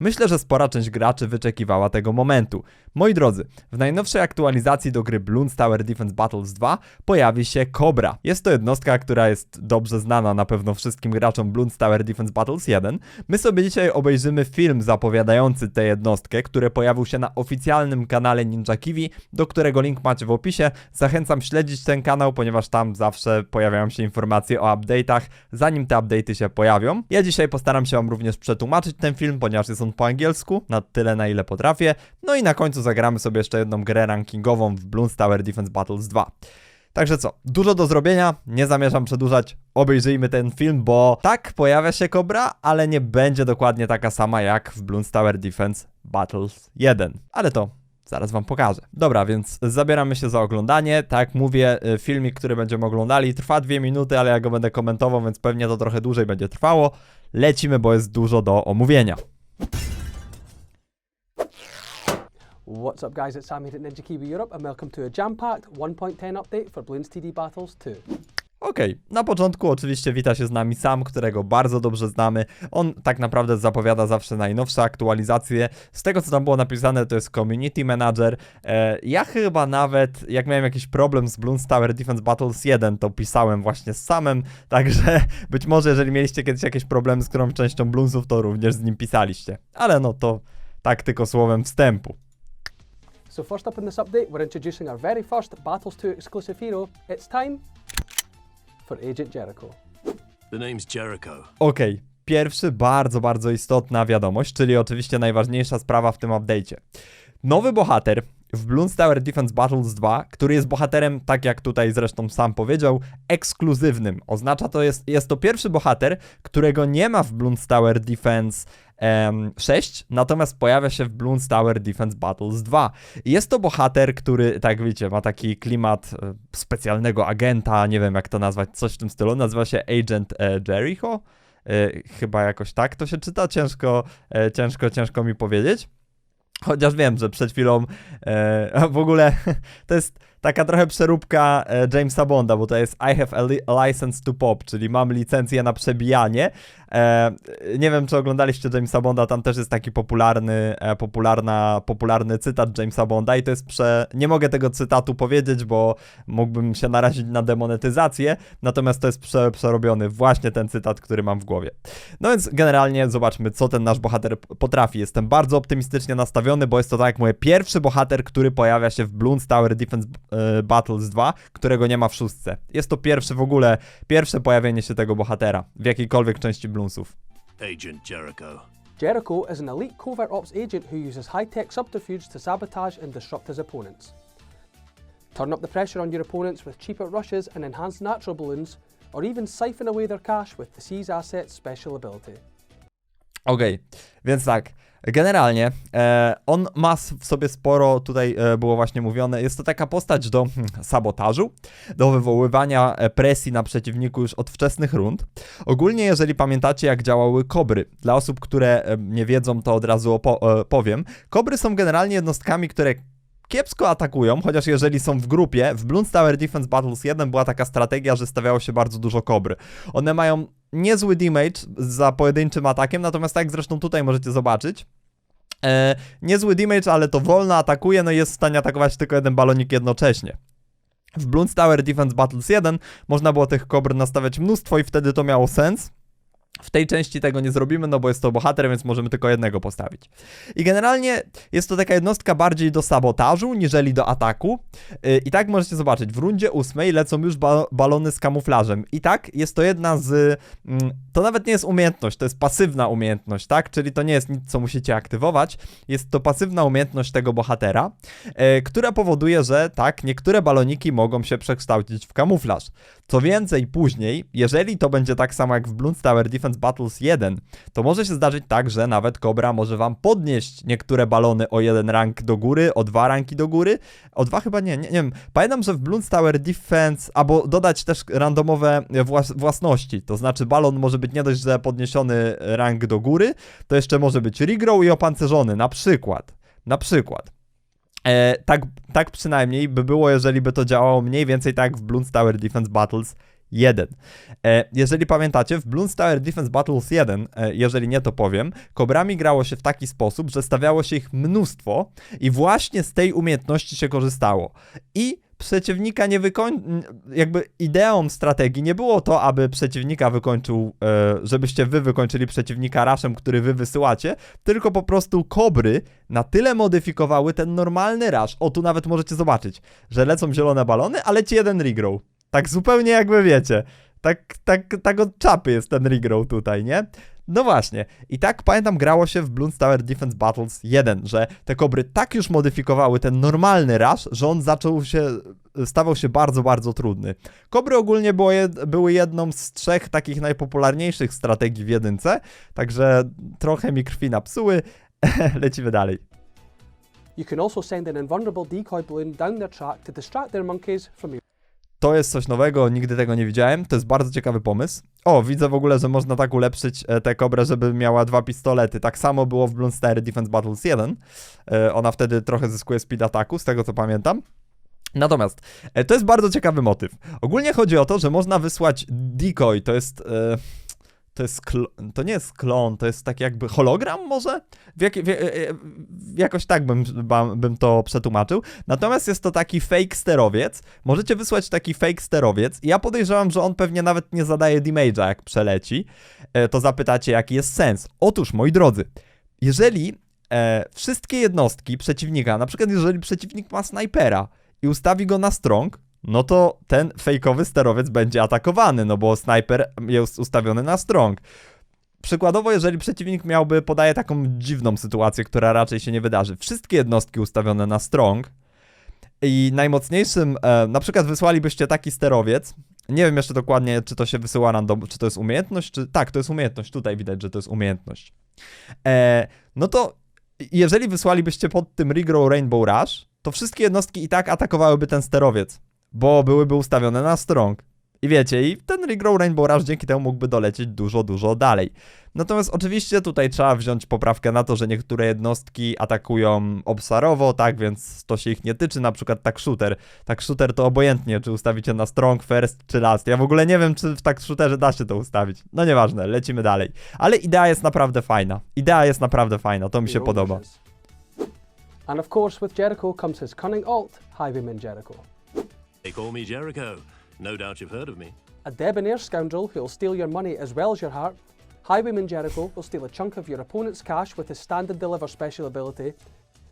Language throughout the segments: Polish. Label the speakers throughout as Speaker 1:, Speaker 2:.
Speaker 1: Myślę, że spora część graczy wyczekiwała tego momentu. Moi drodzy, w najnowszej aktualizacji do gry Bloons Tower Defense Battles 2 pojawi się Cobra. Jest to jednostka, która jest dobrze znana na pewno wszystkim graczom Bloons Tower Defense Battles 1. My sobie dzisiaj obejrzymy film zapowiadający tę jednostkę, który pojawił się na oficjalnym kanale Ninja Kiwi, do którego link macie w opisie. Zachęcam śledzić ten kanał, ponieważ tam zawsze pojawiają się informacje o update'ach, zanim te update'y się pojawią. Ja dzisiaj postaram się wam również przetłumaczyć ten film, ponieważ jest on po angielsku, na tyle na ile potrafię. No i na końcu zagramy sobie jeszcze jedną grę rankingową w Bloons Tower Defense Battles 2. Także co, dużo do zrobienia, nie zamierzam przedłużać, obejrzyjmy ten film, bo tak, pojawia się Cobra, ale nie będzie dokładnie taka sama jak w Bloons Tower Defense Battles 1. Ale to zaraz wam pokażę. Dobra, więc zabieramy się za oglądanie. Tak mówię, y, filmik, który będziemy oglądali, trwa dwie minuty, ale ja go będę komentował, więc pewnie to trochę dłużej będzie trwało. Lecimy, bo jest dużo do omówienia.
Speaker 2: What's up guys, it's Sam here at Ninja Kiwi Europe and welcome to a jam-packed 1.10 update for Bloons TD Battles 2.
Speaker 1: Okej, na początku oczywiście wita się z nami Sam, którego bardzo dobrze znamy. On tak naprawdę zapowiada zawsze najnowsze aktualizacje. Z tego co tam było napisane, to jest Community Manager. E, ja chyba nawet, jak miałem jakiś problem z Bloons Tower Defense Battles 1, to pisałem właśnie z Samem, także być może jeżeli mieliście kiedyś jakieś problemy z którąś częścią Bloonsów, to również z nim pisaliście. Ale no to tak tylko słowem wstępu.
Speaker 2: So first up in this update, we're introducing our very first Battles 2 exclusive hero. It's time for Agent Jericho.
Speaker 3: The name's Jericho.
Speaker 1: Okej, pierwszy bardzo, bardzo istotna wiadomość, czyli oczywiście najważniejsza sprawa w tym update'cie. Nowy bohater w Bloons Tower Defense Battles 2, który jest bohaterem, tak jak tutaj zresztą sam powiedział, ekskluzywnym. Oznacza to, jest, jest to pierwszy bohater, którego nie ma w Bloons Tower Defense em, 6, natomiast pojawia się w Bloons Tower Defense Battles 2. Jest to bohater, który, tak wiecie, ma taki klimat e, specjalnego agenta, nie wiem jak to nazwać, coś w tym stylu, nazywa się Agent e, Jericho. E, chyba jakoś tak to się czyta, ciężko, ciężko, ciężko mi powiedzieć. Chociaż wiem, że przed chwilą e, w ogóle to jest taka trochę przeróbka e, Jamesa Bonda, bo to jest I have a, li a license to pop, czyli mam licencję na przebijanie. E, nie wiem, czy oglądaliście Jamesa Bonda, tam też jest taki popularny, e, popularna, popularny cytat Jamesa Bonda i to jest prze... Nie mogę tego cytatu powiedzieć, bo mógłbym się narazić na demonetyzację, natomiast to jest prze, przerobiony właśnie ten cytat, który mam w głowie. No więc generalnie zobaczmy, co ten nasz bohater potrafi. Jestem bardzo optymistycznie nastawiony, bo jest to tak jak mówię, pierwszy bohater, który pojawia się w Bloons Tower Defense Battles 2, którego nie ma w szóstce. Jest to pierwszy w ogóle, pierwsze pojawienie się tego bohatera w jakiejkolwiek części Bloonsów.
Speaker 3: Agent Jericho.
Speaker 2: Jericho is an elite covert ops agent who uses high-tech subterfuge to sabotage and disrupt his opponents. Turn up the pressure on your opponents with cheaper rushes and enhanced natural balloons, or even siphon away their cash with the Seize Assets special ability.
Speaker 1: Okej, więc tak. Generalnie e, on ma w sobie sporo, tutaj e, było właśnie mówione, jest to taka postać do hmm, sabotażu, do wywoływania e, presji na przeciwniku już od wczesnych rund. Ogólnie, jeżeli pamiętacie, jak działały kobry, dla osób, które e, nie wiedzą, to od razu e, powiem. Kobry są generalnie jednostkami, które kiepsko atakują, chociaż jeżeli są w grupie, w Bloons Tower Defense Battles 1 była taka strategia, że stawiało się bardzo dużo kobry. One mają niezły damage za pojedynczym atakiem, natomiast tak zresztą tutaj możecie zobaczyć, e, niezły damage, ale to wolno atakuje, no i jest w stanie atakować tylko jeden balonik jednocześnie. W Bloons Tower Defense Battles 1 można było tych kobr nastawiać mnóstwo i wtedy to miało sens. W tej części tego nie zrobimy, no bo jest to bohater, więc możemy tylko jednego postawić. I generalnie jest to taka jednostka bardziej do sabotażu, niżeli do ataku. Yy, I tak możecie zobaczyć, w rundzie ósmej lecą już ba balony z kamuflażem. I tak jest to jedna z. Mm, to nawet nie jest umiejętność, to jest pasywna umiejętność, tak? Czyli to nie jest nic, co musicie aktywować. Jest to pasywna umiejętność tego bohatera, yy, która powoduje, że tak, niektóre baloniki mogą się przekształcić w kamuflaż. Co więcej, później, jeżeli to będzie tak samo jak w Bloons Tower Defense Battles 1, to może się zdarzyć tak, że nawet Cobra może wam podnieść niektóre balony o jeden rank do góry, o dwa ranki do góry, o dwa chyba nie, nie, nie wiem. Pamiętam, że w Bloons Tower Defense, albo dodać też randomowe włas własności, to znaczy balon może być nie dość, że podniesiony rank do góry, to jeszcze może być regrow i opancerzony, na przykład. Na przykład. E, tak, tak przynajmniej by było, jeżeli by to działało mniej więcej tak w Bloons Tower Defense Battles 1. E, jeżeli pamiętacie, w Bloons Tower Defense Battles 1, e, jeżeli nie to powiem, kobrami grało się w taki sposób, że stawiało się ich mnóstwo i właśnie z tej umiejętności się korzystało. I przeciwnika nie wykończył, jakby ideą strategii nie było to, aby przeciwnika wykończył, e, żebyście wy wykończyli przeciwnika raszem, który wy wysyłacie, tylko po prostu kobry na tyle modyfikowały ten normalny rasz. O, tu nawet możecie zobaczyć, że lecą zielone balony, ale ci jeden regrow. Tak zupełnie jakby wiecie. Tak, tak, tak od czapy jest ten regrow tutaj, nie? No właśnie. I tak pamiętam grało się w Bloons Tower Defense Battles 1, że te kobry tak już modyfikowały ten normalny rush, że on zaczął się, stawał się bardzo, bardzo trudny. Kobry ogólnie było jed, były jedną z trzech takich najpopularniejszych strategii w jedynce, także trochę mi krwi napsuły. Lecimy dalej.
Speaker 2: You can also send an invulnerable decoy balloon down their track to distract their monkeys from your
Speaker 1: To jest coś nowego, nigdy tego nie widziałem. To jest bardzo ciekawy pomysł. O, widzę w ogóle, że można tak ulepszyć e, tę kobrę, żeby miała dwa pistolety. Tak samo było w Bloons Tower Defense Battles 1. E, Ona wtedy trochę zyskuje speed ataku, z tego co pamiętam. Natomiast e, to jest bardzo ciekawy motyw. Ogólnie chodzi o to, że można wysłać decoy, to jest. To jest. To nie jest klon, to jest tak jakby hologram, może? W jak, w, e, e, jakoś tak bym, bym to przetłumaczył. Natomiast jest to taki fake sterowiec. Możecie wysłać taki fake sterowiec. Ja podejrzewam, że on pewnie nawet nie zadaje damage'a, jak przeleci. E, to zapytacie, jaki jest sens. Otóż, moi drodzy, jeżeli e, wszystkie jednostki przeciwnika, na przykład jeżeli przeciwnik ma snajpera i ustawi go na strong, no to ten fejkowy sterowiec będzie atakowany, no bo snajper jest ustawiony na strong. Przykładowo, jeżeli przeciwnik miałby, podaję taką dziwną sytuację, która raczej się nie wydarzy. Wszystkie jednostki ustawione na strong i najmocniejszym, e, na przykład wysłalibyście taki sterowiec, nie wiem jeszcze dokładnie, czy to się wysyła random, czy to jest umiejętność, czy... Tak, to jest umiejętność, tutaj widać, że to jest umiejętność. E, no to jeżeli wysłalibyście pod tym Regrow Rainbow Rush, to wszystkie jednostki i tak atakowałyby ten sterowiec, bo byłyby ustawione na strong. I wiecie, i ten Regrow Rainbow Rush dzięki temu mógłby dolecieć dużo, dużo dalej. Natomiast oczywiście tutaj trzeba wziąć poprawkę na to, że niektóre jednostki atakują obsarowo, tak, więc to się ich nie tyczy, na przykład tak shooter. Tak shooter to obojętnie, czy ustawicie na strong, first, czy last. Ja w ogóle nie wiem, czy w tak shooterze da się to ustawić. No nieważne, lecimy dalej. Ale idea jest naprawdę fajna. Idea jest naprawdę fajna, to mi się podoba.
Speaker 2: And of course, with Jericho comes his cunning alt, Highwayman Jericho.
Speaker 3: They call me Jericho. No doubt you've heard of me.
Speaker 2: A debonair scoundrel who will steal your money as well as your heart, Highwayman Jericho will steal a chunk of your opponent's cash with his stand and deliver special ability,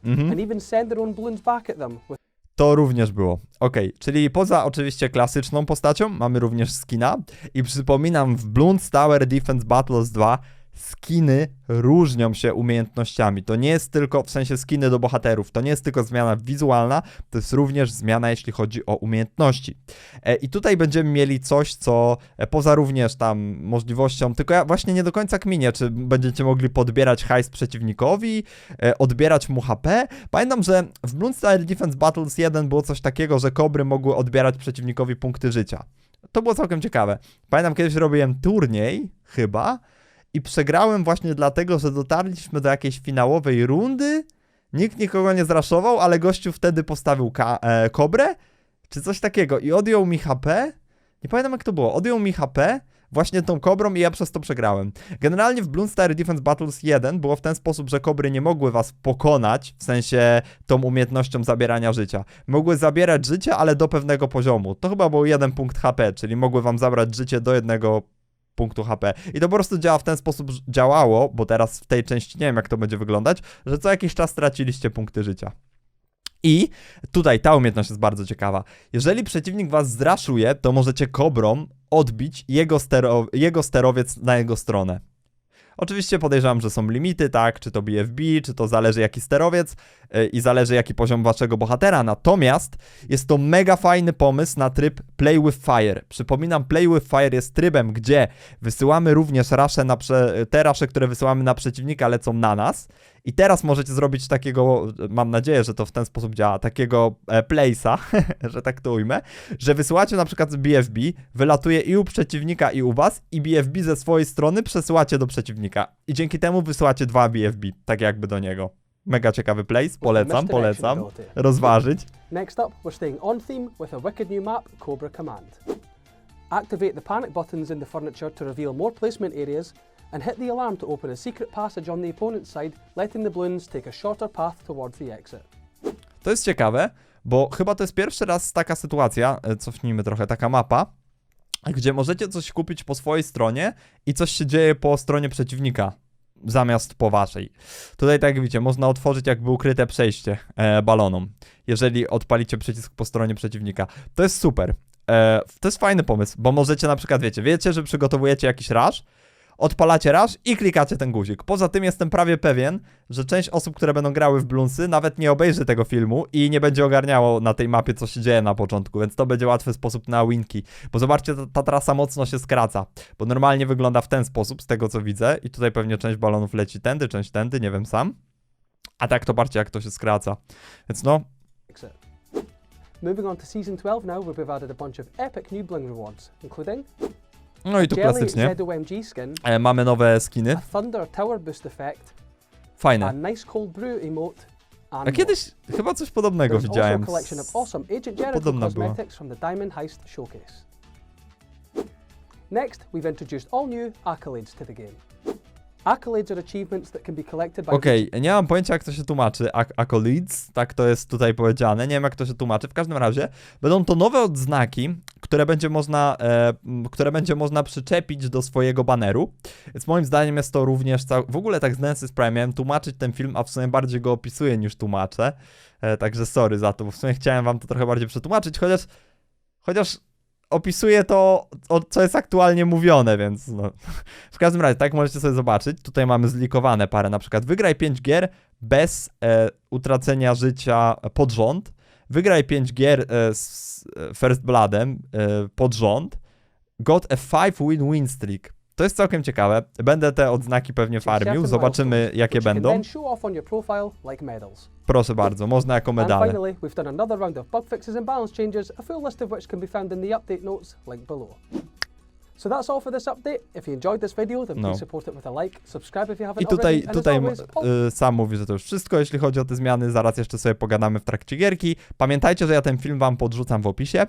Speaker 1: Mhm.
Speaker 2: and even send their own balloons back at them with
Speaker 1: To również było. Okej, czyli poza oczywiście klasyczną postacią mamy również skina i przypominam w Bloons Tower Defense Battles 2 skiny różnią się umiejętnościami. To nie jest tylko, w sensie skiny do bohaterów, to nie jest tylko zmiana wizualna, to jest również zmiana, jeśli chodzi o umiejętności. E, I tutaj będziemy mieli coś, co e, poza również tam możliwością, tylko ja właśnie nie do końca kminię, czy będziecie mogli podbierać hajs przeciwnikowi, e, odbierać mu HP. Pamiętam, że w Bloons Tower Defense Battles 1 było coś takiego, że kobry mogły odbierać przeciwnikowi punkty życia. To było całkiem ciekawe. Pamiętam, kiedyś robiłem turniej, chyba, i przegrałem właśnie dlatego, że dotarliśmy do jakiejś finałowej rundy. Nikt nikogo nie zraszował, ale gościu wtedy postawił e, kobrę, czy coś takiego, i odjął mi HP. Nie pamiętam jak to było. Odjął mi HP właśnie tą kobrą i ja przez to przegrałem. Generalnie w Bloons Tower Defense Battles 1 było w ten sposób, że kobry nie mogły was pokonać, w sensie tą umiejętnością zabierania życia. Mogły zabierać życie, ale do pewnego poziomu. To chyba był jeden punkt HP, czyli mogły wam zabrać życie do jednego punktu HP. I to po prostu działa w ten sposób, działało, bo teraz w tej części nie wiem jak to będzie wyglądać, że co jakiś czas straciliście punkty życia. I tutaj ta umiejętność jest bardzo ciekawa. Jeżeli przeciwnik was zraszuje, to możecie kobrą odbić jego, stero, jego sterowiec na jego stronę. Oczywiście podejrzewam, że są limity, tak, czy to BFB, czy to zależy jaki sterowiec yy, i zależy jaki poziom waszego bohatera. Natomiast jest to mega fajny pomysł na tryb Play with Fire. Przypominam, Play with Fire jest trybem, gdzie wysyłamy również rasze na prze... te rasze, które wysyłamy na przeciwnika lecą na nas. I teraz możecie zrobić takiego, mam nadzieję, że to w ten sposób działa, takiego e, place'a, że tak to ujmę, że wysyłacie na przykład BFB, wylatuje i u przeciwnika i u was i BFB ze swojej strony przesyłacie do przeciwnika. I dzięki temu wysyłacie dwa BFB, tak jakby do niego. Mega ciekawy place, polecam, polecam. Rozważyć.
Speaker 2: Next up, we're staying on theme with a wicked new map, Cobra Command. Activate the panic buttons in the furniture to reveal more placement areas, and hit the alarm to open a secret passage on the opponent's side, letting the balloons take a shorter path towards the exit.
Speaker 1: To jest ciekawe, bo chyba to jest pierwszy raz taka sytuacja, e, cofnijmy trochę, taka mapa, gdzie możecie coś kupić po swojej stronie i coś się dzieje po stronie przeciwnika, zamiast po waszej. Tutaj, tak jak widzicie, można otworzyć jakby ukryte przejście e, balonom, jeżeli odpalicie przycisk po stronie przeciwnika. To jest super. E, to jest fajny pomysł, bo możecie na przykład, wiecie, wiecie, że przygotowujecie jakiś rush, odpalacie rush i klikacie ten guzik. Poza tym jestem prawie pewien, że część osób, które będą grały w Bloonsy, nawet nie obejrzy tego filmu i nie będzie ogarniało na tej mapie, co się dzieje na początku, więc to będzie łatwy sposób na winki. Bo zobaczcie, ta, ta trasa mocno się skraca, bo normalnie wygląda w ten sposób, z tego co widzę, i tutaj pewnie część balonów leci tędy, część tędy, nie wiem sam. A tak to patrzcie, jak to się skraca. Więc no.
Speaker 2: Moving on to Season 12 now, where we've added a bunch of epic new bling rewards, including
Speaker 1: no i tu klasycznie. E, mamy nowe skiny. Fajne. A kiedyś chyba coś podobnego widziałem.
Speaker 2: Jericho
Speaker 1: Podobna była.
Speaker 2: Next, we've introduced all new accolades to the game. Accolades
Speaker 1: nie mam pojęcia jak to się tłumaczy, Ac- accolades, tak to jest tutaj powiedziane, nie wiem jak to się tłumaczy, w każdym razie będą to nowe odznaki, które będzie można, e, które będzie można przyczepić do swojego baneru, więc moim zdaniem jest to również, cał... w ogóle tak z Nancy Prime. Miałem tłumaczyć ten film, a w sumie bardziej go opisuję niż tłumaczę, e, także sorry za to, bo w sumie chciałem wam to trochę bardziej przetłumaczyć, chociaż, chociaż opisuję to, co jest aktualnie mówione, więc no. W każdym razie, tak możecie sobie zobaczyć, tutaj mamy zlikowane parę, na przykład wygraj 5 gier bez e, utracenia życia pod rząd, wygraj 5 gier e, z e, First Bloodem e, pod rząd, got a 5 win-win streak. To jest całkiem ciekawe, będę te odznaki pewnie farmił, zobaczymy jakie będą. Proszę bardzo, można jako
Speaker 2: And
Speaker 1: medale.
Speaker 2: finally, we've done another round of bug fixes and balance changes, a full list of which can be found in the update notes linked below. So that's all for this update. If you enjoyed this video, then
Speaker 1: No.
Speaker 2: please support it with a like, subscribe if you haven't
Speaker 1: I tutaj,
Speaker 2: already, and
Speaker 1: tutaj
Speaker 2: always, all
Speaker 1: y, sam mówi, że to już wszystko, jeśli chodzi o te zmiany. Zaraz jeszcze sobie pogadamy w trakcie gierki. Pamiętajcie, że ja ten film wam podrzucam w opisie.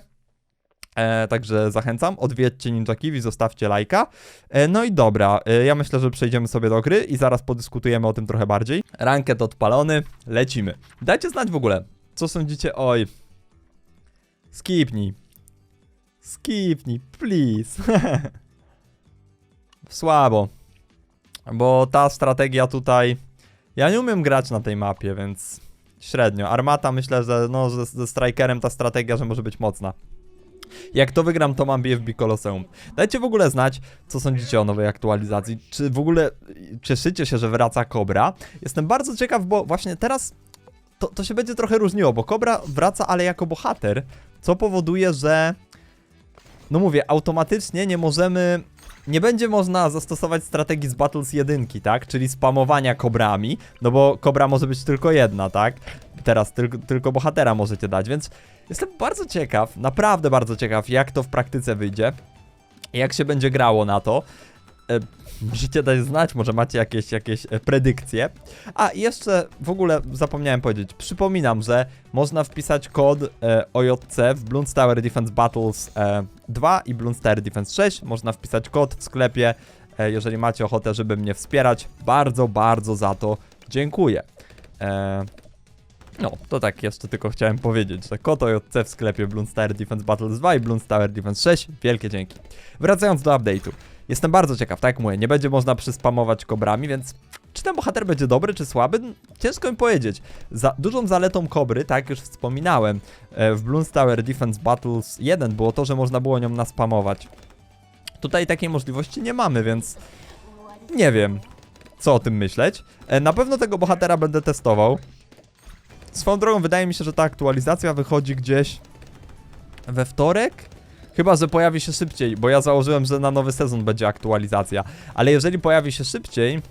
Speaker 1: E, także zachęcam, odwiedźcie Ninja Kiwi, zostawcie lajka. E, no i dobra, e, ja myślę, że przejdziemy sobie do gry i zaraz podyskutujemy o tym trochę bardziej. Ranket odpalony, lecimy. Dajcie znać w ogóle, co sądzicie, oj. Skipnij. Skipnij, please. Słabo. Bo ta strategia tutaj. Ja nie umiem grać na tej mapie, więc średnio. Armata myślę, że no, ze, ze strikerem ta strategia, że może być mocna. Jak to wygram, to mam BFB Colosseum. Dajcie w ogóle znać, co sądzicie o nowej aktualizacji. Czy w ogóle cieszycie się, że wraca Cobra? Jestem bardzo ciekaw, bo właśnie teraz to, to się będzie trochę różniło, bo Cobra wraca, ale jako bohater, co powoduje, że no mówię, automatycznie nie możemy nie będzie można zastosować strategii z Battles 1, tak? Czyli spamowania kobrami, no bo kobra może być tylko jedna, tak? Teraz tylko, tylko bohatera możecie dać, więc jestem bardzo ciekaw, naprawdę bardzo ciekaw, jak to w praktyce wyjdzie, jak się będzie grało na to. E, Możecie dać znać, może macie jakieś, jakieś e, predykcje. A jeszcze w ogóle zapomniałem powiedzieć, przypominam, że można wpisać kod e, OJC w Bloons Tower Defense Battles e, 2 i Bloons Tower Defense 6. Można wpisać kod w sklepie, e, jeżeli macie ochotę, żeby mnie wspierać. Bardzo, bardzo za to dziękuję. E, no, to tak jeszcze tylko chciałem powiedzieć, że kod OJC w sklepie Bloons Tower Defense Battles 2 i Bloons Tower Defense 6. Wielkie dzięki. Wracając do update'u. Jestem bardzo ciekaw, tak jak mówię, nie będzie można przyspamować kobrami, więc czy ten bohater będzie dobry czy słaby? Ciężko mi powiedzieć. Za, dużą zaletą kobry, tak już wspominałem, e, w Bloons Tower Defense Battles 1 było to, że można było nią naspamować. Tutaj takiej możliwości nie mamy, więc nie wiem, co o tym myśleć. E, Na pewno tego bohatera będę testował. Swoją drogą, wydaje mi się, że ta aktualizacja wychodzi gdzieś we wtorek. Chyba, że pojawi się szybciej, bo ja założyłem, że na nowy sezon będzie aktualizacja. Ale jeżeli pojawi się szybciej,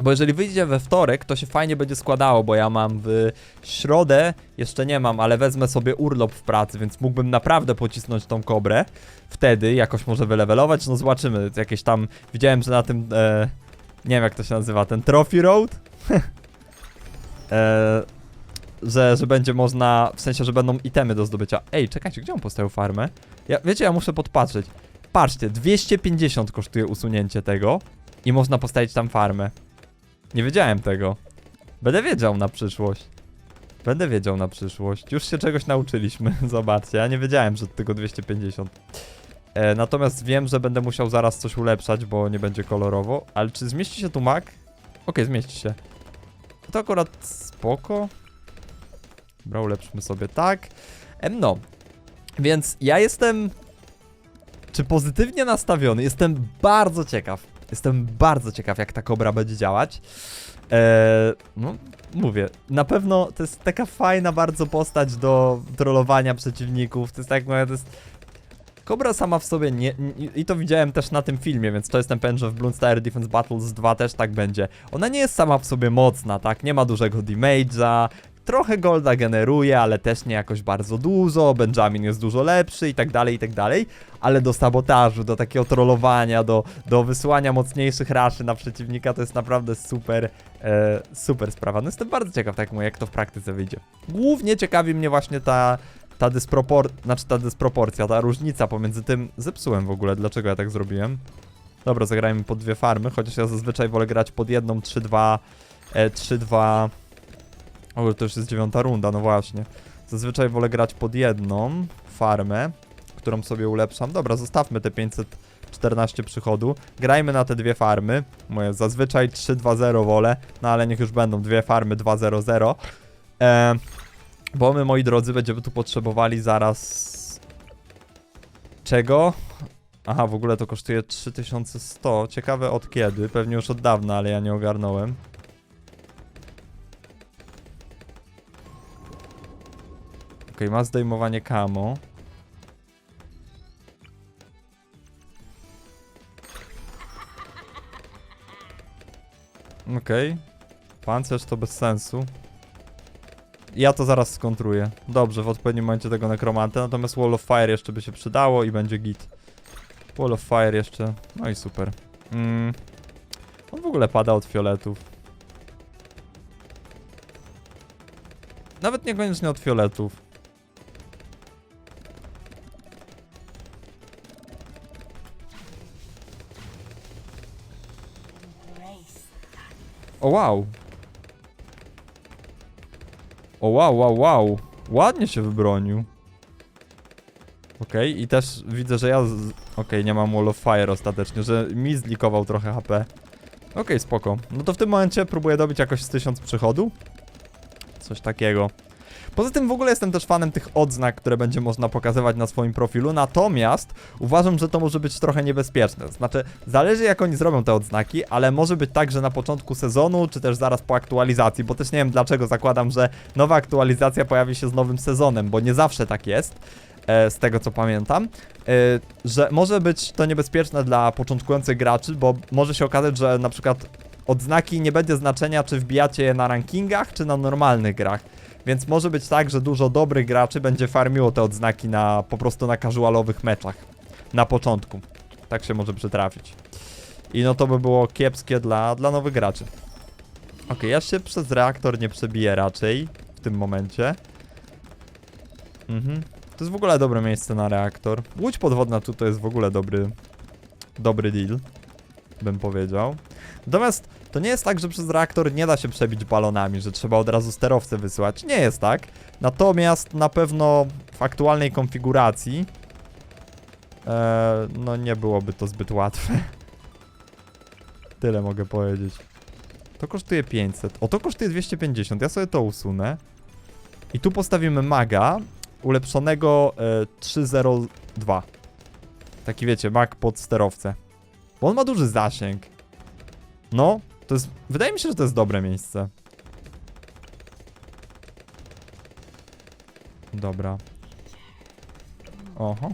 Speaker 1: bo jeżeli wyjdzie we wtorek, to się fajnie będzie składało, bo ja mam w środę, jeszcze nie mam, ale wezmę sobie urlop w pracy, więc mógłbym naprawdę pocisnąć tą kobrę. Wtedy jakoś może wylewelować, no zobaczymy. Jakieś tam, widziałem, że na tym, e, nie wiem jak to się nazywa, ten Trophy Road? e, że, że będzie można, w sensie, że będą itemy do zdobycia. Ej, czekajcie, gdzie on postawił farmę? Ja, wiecie, ja muszę podpatrzeć. Patrzcie, 250 kosztuje usunięcie tego i można postawić tam farmę. Nie wiedziałem tego. Będę wiedział na przyszłość. Będę wiedział na przyszłość. Już się czegoś nauczyliśmy. Zobaczcie, ja nie wiedziałem, że tylko 250. E, natomiast wiem, że będę musiał zaraz coś ulepszać, bo nie będzie kolorowo. Ale czy zmieści się tu mak? Okej, zmieści się. To akurat spoko. Dobra, ulepszmy sobie tak. No. Więc ja jestem... Czy pozytywnie nastawiony? Jestem bardzo ciekaw. Jestem bardzo ciekaw, jak ta kobra będzie działać. Eee, no, mówię, na pewno to jest taka fajna bardzo postać do trollowania przeciwników. To jest tak, mówię, to jest... Kobra sama w sobie nie, nie... I to widziałem też na tym filmie, więc to jestem pewien, że w Bloons Tower Defense Battles 2 też tak będzie. Ona nie jest sama w sobie mocna, tak? Nie ma dużego damage'a, trochę golda generuje, ale też nie jakoś bardzo dużo, Benjamin jest dużo lepszy i tak dalej, i tak dalej, ale do sabotażu, do takiego trollowania, do, do wysyłania mocniejszych raszy na przeciwnika to jest naprawdę super, e, super sprawa. No jestem bardzo ciekaw, tak mówię, jak to w praktyce wyjdzie. Głównie ciekawi mnie właśnie ta, ta dyspropor... znaczy ta dysproporcja, ta różnica pomiędzy tym... Zepsułem w ogóle, dlaczego ja tak zrobiłem? Dobra, zagrajmy po dwie farmy, chociaż ja zazwyczaj wolę grać pod jedną 3-2... E, 3-2... O, to już jest dziewiąta runda, no właśnie. Zazwyczaj wolę grać pod jedną farmę, którą sobie ulepszam. Dobra, zostawmy te 514 przychodu. Grajmy na te dwie farmy. Moje zazwyczaj 3-2-0 wolę, no ale niech już będą dwie farmy 2-0-0. E, bo my, moi drodzy, będziemy tu potrzebowali zaraz... Czego? Aha, w ogóle to kosztuje 3100. Ciekawe od kiedy. Pewnie już od dawna, ale ja nie ogarnąłem. Okej, ma zdejmowanie kamo. Okej. Pancerz to bez sensu. Ja to zaraz skontruję. Dobrze, w odpowiednim momencie tego nekromantę, natomiast Wall of Fire jeszcze by się przydało i będzie git. Wall of Fire jeszcze, no i super. Mm. On w ogóle pada od fioletów. Nawet niekoniecznie od fioletów. Wow. O wow, wow, wow. Ładnie się wybronił. Okej, i też widzę, że ja... z- Okej, nie mam Wall of Fire ostatecznie, że mi zlikował trochę HP. Okej, spoko. No to w tym momencie próbuję dobić jakoś z 1000 przychodu. Coś takiego. Poza tym w ogóle jestem też fanem tych odznak, które będzie można pokazywać na swoim profilu, natomiast uważam, że to może być trochę niebezpieczne. Znaczy, zależy jak oni zrobią te odznaki, ale może być tak, że na początku sezonu, czy też zaraz po aktualizacji, bo też nie wiem dlaczego zakładam, że nowa aktualizacja pojawi się z nowym sezonem, bo nie zawsze tak jest, e, z tego co pamiętam, e, że może być to niebezpieczne dla początkujących graczy, bo może się okazać, że na przykład odznaki nie będzie znaczenia, czy wbijacie je na rankingach, czy na normalnych grach. Więc może być tak, że dużo dobrych graczy będzie farmiło te odznaki na po prostu na casualowych meczach. Na początku. Tak się może przytrafić. I no to by było kiepskie dla, dla nowych graczy. Okej, ja się przez reaktor nie przebiję raczej w tym momencie. Mhm. To jest w ogóle dobre miejsce na reaktor. Łódź podwodna tu to jest w ogóle dobry, dobry deal, bym powiedział. Natomiast to nie jest tak, że przez reaktor nie da się przebić balonami, że trzeba od razu sterowce wysyłać. Nie jest tak. Natomiast na pewno w aktualnej konfiguracji e, no nie byłoby to zbyt łatwe. Tyle mogę powiedzieć. To kosztuje 500. O, to kosztuje 250. Ja sobie to usunę. I tu postawimy maga ulepszonego e, 302. Taki wiecie, mag pod sterowcę. Bo on ma duży zasięg. No, to jest. Wydaje mi się, że to jest dobre miejsce. Dobra. Oho.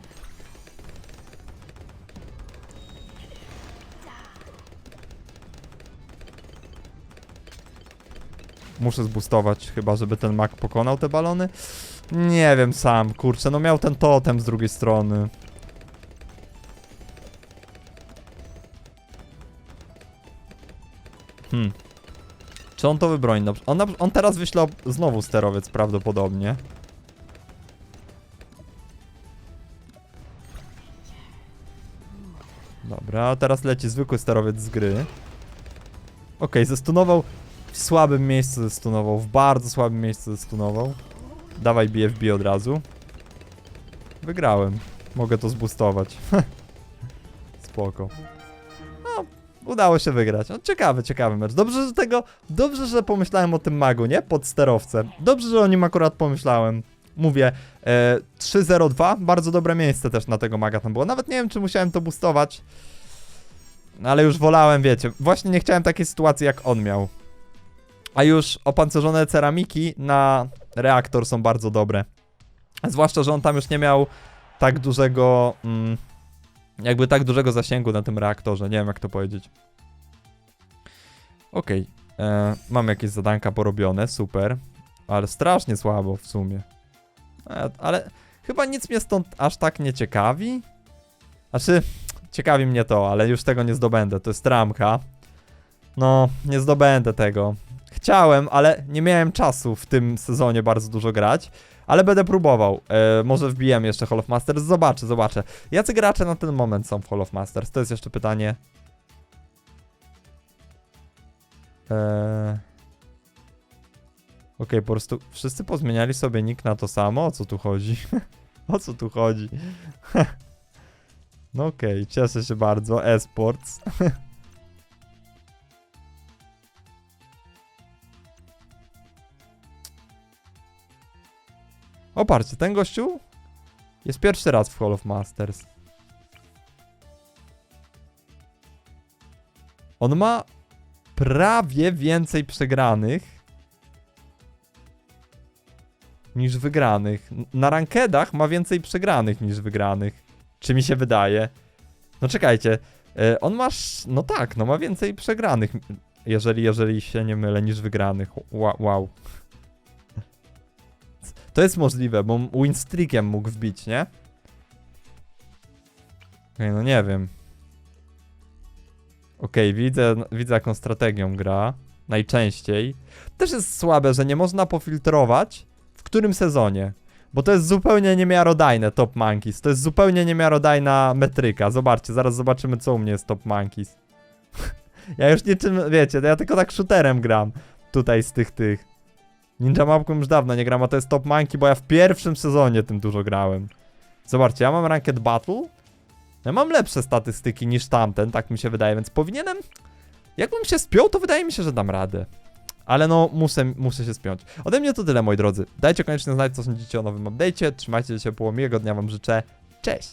Speaker 1: Muszę zbustować chyba, żeby ten mak pokonał te balony. Nie wiem sam, kurczę, no miał ten totem z drugiej strony. Czy on to wybroni? Dobrze. On, on teraz wyśle znowu sterowiec prawdopodobnie. Dobra, teraz leci zwykły sterowiec z gry. Okej, zestunował w słabym miejscu zestunował, w bardzo słabym miejscu zestunował. Dawaj BFB od razu. Wygrałem. Mogę to zboostować. Spoko. Udało się wygrać. No, ciekawy, ciekawy mecz. Dobrze, że tego, dobrze, że pomyślałem o tym magu, nie? Pod sterowcę. Dobrze, że o nim akurat pomyślałem. Mówię, e, 3-0-2, bardzo dobre miejsce też na tego maga tam było. Nawet nie wiem, czy musiałem to boostować. No, ale już wolałem, wiecie. Właśnie nie chciałem takiej sytuacji, jak on miał. A już opancerzone ceramiki na reaktor są bardzo dobre. Zwłaszcza, że on tam już nie miał tak dużego. Mm, jakby tak dużego zasięgu na tym reaktorze. Nie wiem, jak to powiedzieć. Okej. e, Mam jakieś zadanka porobione, super. Ale strasznie słabo w sumie. E, ale chyba nic mnie stąd aż tak nie ciekawi. Znaczy, ciekawi mnie to, ale już tego nie zdobędę. To jest ramka. No, nie zdobędę tego. Chciałem, ale nie miałem czasu w tym sezonie bardzo dużo grać. Ale będę próbował. E, może wbijemy jeszcze Hall of Masters. Zobaczę, zobaczę. Jacy gracze na ten moment są w Hall of Masters? To jest jeszcze pytanie. Eee... Okej, po prostu wszyscy pozmieniali sobie nick na to samo? O co tu chodzi? o co tu chodzi? no okej, cieszę się bardzo. Esports. Oparcie, ten gościu jest pierwszy raz w Hall of Masters. On ma prawie więcej przegranych niż wygranych. Na rankedach ma więcej przegranych niż wygranych. Czy mi się wydaje? No czekajcie. e, On ma. No tak, no ma więcej przegranych. Jeżeli, jeżeli się nie mylę, niż wygranych. Wow. wow. To jest możliwe, bo winstreakiem mógł wbić, nie? Okej, no nie wiem. Okej, widzę, widzę jaką strategią gra. Najczęściej. Też jest słabe, że nie można pofiltrować w którym sezonie. Bo to jest zupełnie niemiarodajne Top Monkeys. To jest zupełnie niemiarodajna metryka. Zobaczcie, zaraz zobaczymy co u mnie jest Top Monkeys. ja już niczym, wiecie, ja tylko tak shooterem gram. Tutaj z tych, tych. Ninja Mapką już dawno nie gram, a to jest Top Monkey, bo ja w pierwszym sezonie tym dużo grałem. Zobaczcie, ja mam Ranked Battle. Ja mam lepsze statystyki niż tamten, tak mi się wydaje, więc powinienem... Jakbym się spiął, to wydaje mi się, że dam radę. Ale no, muszę, muszę się spiąć. Ode mnie to tyle, moi drodzy. Dajcie koniecznie znać, co sądzicie o nowym update'cie. Trzymajcie się, było miłego dnia wam życzę. Cześć!